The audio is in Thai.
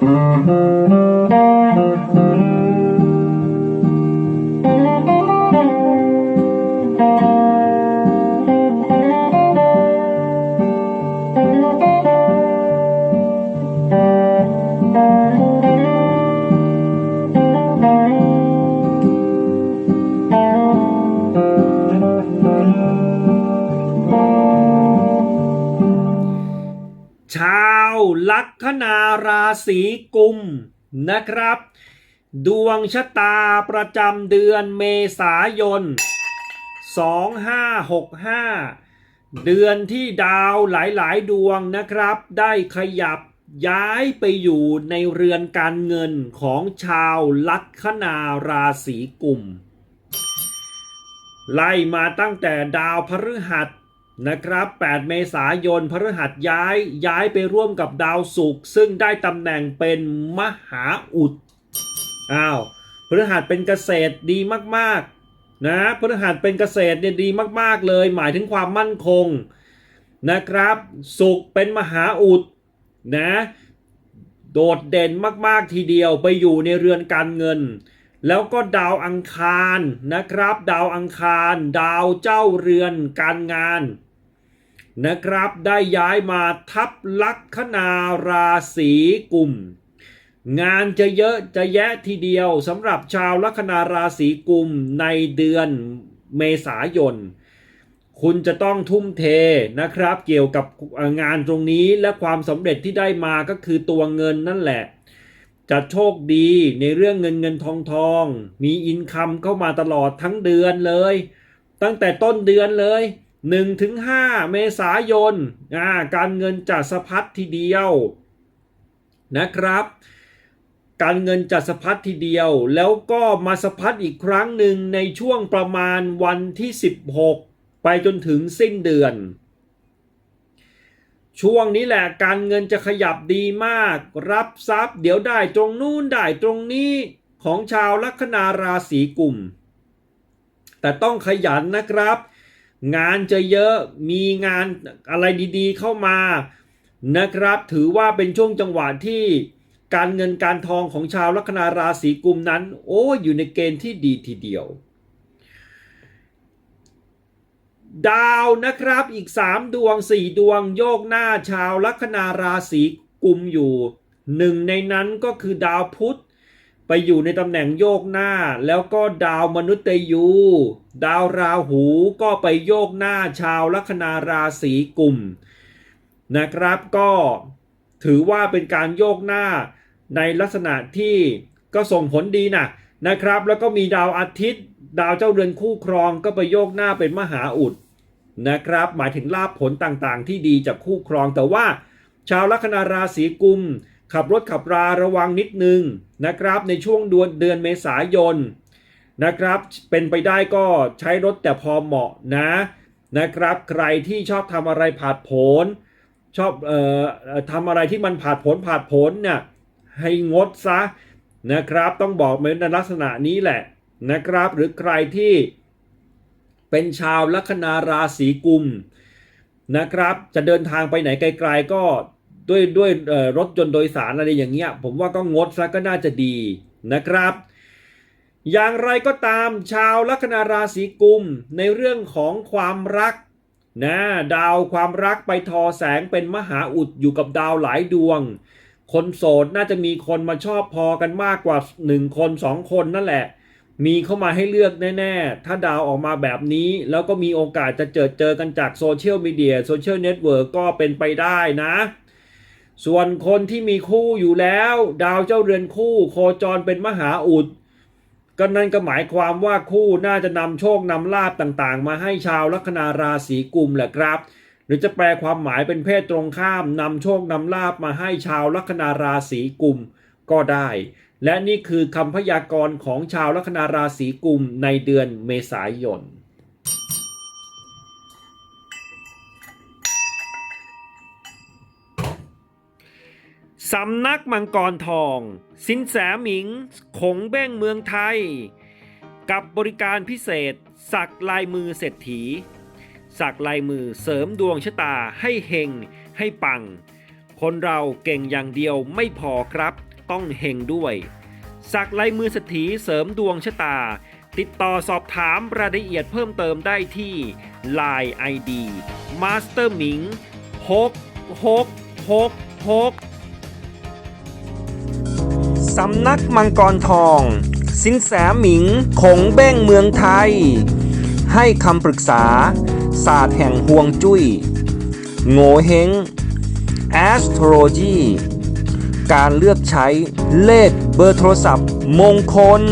ช ลัคนาราศีกุมนะครับ ดวงชะตาประจำเดือนเมษายน 2565 เดือนที่ดาวหลายๆ ดวงนะครับ ได้ขยับย้ายไปอยู่ในเรือนการเงินของชาวลัคนาราศีกุม ไล่มาตั้งแต่ดาวพฤหัส นะครับ 8 เมษายนพฤหัสย้ายย้ายไปร่วมกับดาวศุกร์ซึ่งได้ตำแหน่งเป็นมหาอุด อ้าวพฤหัสเป็นเกษตรดีมากๆนะพฤหัสเป็นเกษตรเนี่ยดีมากๆเลย หมายถึงความมั่นคงนะครับศุกร์เป็นมหาอุดนะโดดเด่นมากๆทีเดียวไปอยู่ในเรือนการเงิน แล้วก็ดาวอังคารนะครับ ดาวอังคาร ดาวเจ้าเรือนการงาน นะครับ ได้ย้ายมาทับลัคนาราศีกุมงานจะเยอะจะแยะทีเดียวสำหรับชาวลัคนาราศีกุมในเดือนเมษายน คุณจะต้องทุ่มเทนะครับ เกี่ยวกับงานตรงนี้และความสำเร็จที่ได้มาก็คือตัวเงินนั่นแหละจะโชคดีในเรื่องเงินเงินทองทอง มีอินคัมเข้ามาตลอดทั้งเดือนเลย ตั้งแต่ต้นเดือนเลย 1ถึง5เมษายนการเงินจะสะพัดทีเดียวนะครับ การเงินจะสะพัดทีเดียว แล้วก็มาสะพัดอีกครั้งหนึ่งในช่วงประมาณวันที่ 16 ไปจนถึงสิ้นเดือน ช่วงนี้แหละการเงินจะขยับดีมาก รับทรัพย์เดี๋ยวได้ตรงนู้นได้ตรงนี้ของชาวลัคนาราศีกุมแต่ต้องขยันนะครับ งานจะเยอะมีงานอะไรดีๆเข้ามานะครับ ถือว่าเป็นช่วงจังหวะที่การเงินการทองของชาวลัคนาราศีกุมนั้น โอ้อยู่ในเกณฑ์ที่ดีทีเดียว ดาวนะครับอีก 3 ดวง 4 ดวงโยกหน้าชาวลัคนาราศีกุมอยู่หนึ่งในนั้นก็คือดาวพุธ ไปอยู่ในตำแหน่งโยกหน้า แล้วก็ดาวมนุษย์ยู ดาวราหูก็ไปโยกหน้าชาวลัคนาราศีกุมนะครับก็ถือว่าเป็นการโยกหน้าในลักษณะที่ก็ส่งผลดีนะนะครับ แล้วก็มีดาวอาทิตย์ ดาวเจ้าเรือนคู่ครองก็ไปโยกหน้าเป็นมหาอุดนะครับ หมายถึงลาภผลต่างๆ ที่ดีจากคู่ครองแต่ว่า ชาวลัคนาราศีกุม ขับรถขับราระวังนิดนึงนะครับในช่วงเดือนเดือนเมษายนนะครับเป็นไปได้ก็ใช้รถแต่พอเหมาะนะนะครับใครที่ชอบทำอะไรผาดโผนชอบเอ่อทำอะไรที่มันผาดโผนผาดโผนเนี่ยให้งดซะนะครับต้องบอกในลักษณะนี้แหละนะครับหรือใครที่เป็นชาวลัคนาราศีกุมนะครับจะเดินทางไปไหนไกล ๆ ก็ ด้วยด้วยรถยนต์โดยสารอะไรอย่างเงี้ย ผมว่าก็งดซะก็น่าจะดีนะครับ อย่างไรก็ตามชาวลัคนาราศีกุมในเรื่องของความรักนะดาวความรักไปทอแสงเป็นมหาอุดอยู่กับดาวหลายดวง คนโสดน่าจะมีคนมาชอบพอกันมากกว่า 1 คน 2 คนนั่นแหละ มีเข้ามาให้เลือกแน่ๆ ถ้าดาวออกมาแบบนี้ แล้วก็มีโอกาสจะเจอเจอกันจากโซเชียลมีเดียโซเชียลเน็ตเวิร์กก็เป็นไปได้นะ ส่วนคนที่มีคู่อยู่แล้ว ดาวเจ้าเรือนคู่โคจรเป็นมหาอุด ก็นั่นก็หมายความว่าคู่น่าจะนำโชคนำลาบต่างๆ มาให้ชาวลัคนาราศีกุมแหละครับ หรือจะแปลความหมายเป็นเพศตรงข้ามนำโชคนำลาบมาให้ชาวลัคนาราศีกุมก็ได้ และนี่คือคำพยากรณ์ของชาวลัคนาราศีกุมในเดือนเมษายน สำนักมังกรทอง สินแสหมิง ขงเบ้งเมืองไทย กับบริการพิเศษ สักลายมือเศรษฐี สักลายมือเสริมดวงชะตาให้เฮงให้ปัง คนเราเก่งอย่างเดียวไม่พอครับ ต้องเฮงด้วย สักลายมือสถีเสริมดวงชะตา ติดต่อสอบถามรายละเอียดเพิ่มเติมได้ที่ Line ID Master Ming 6 6 6 6 สำนักมังกรทอง สินแสหมิงคงเบ้งเมืองไทย ให้คำปรึกษา ศาสตร์แห่งห่วงจุย้ยโง่เฮง astrology การเลือกใช้เลขเบอร์โทรศัพท์มงคล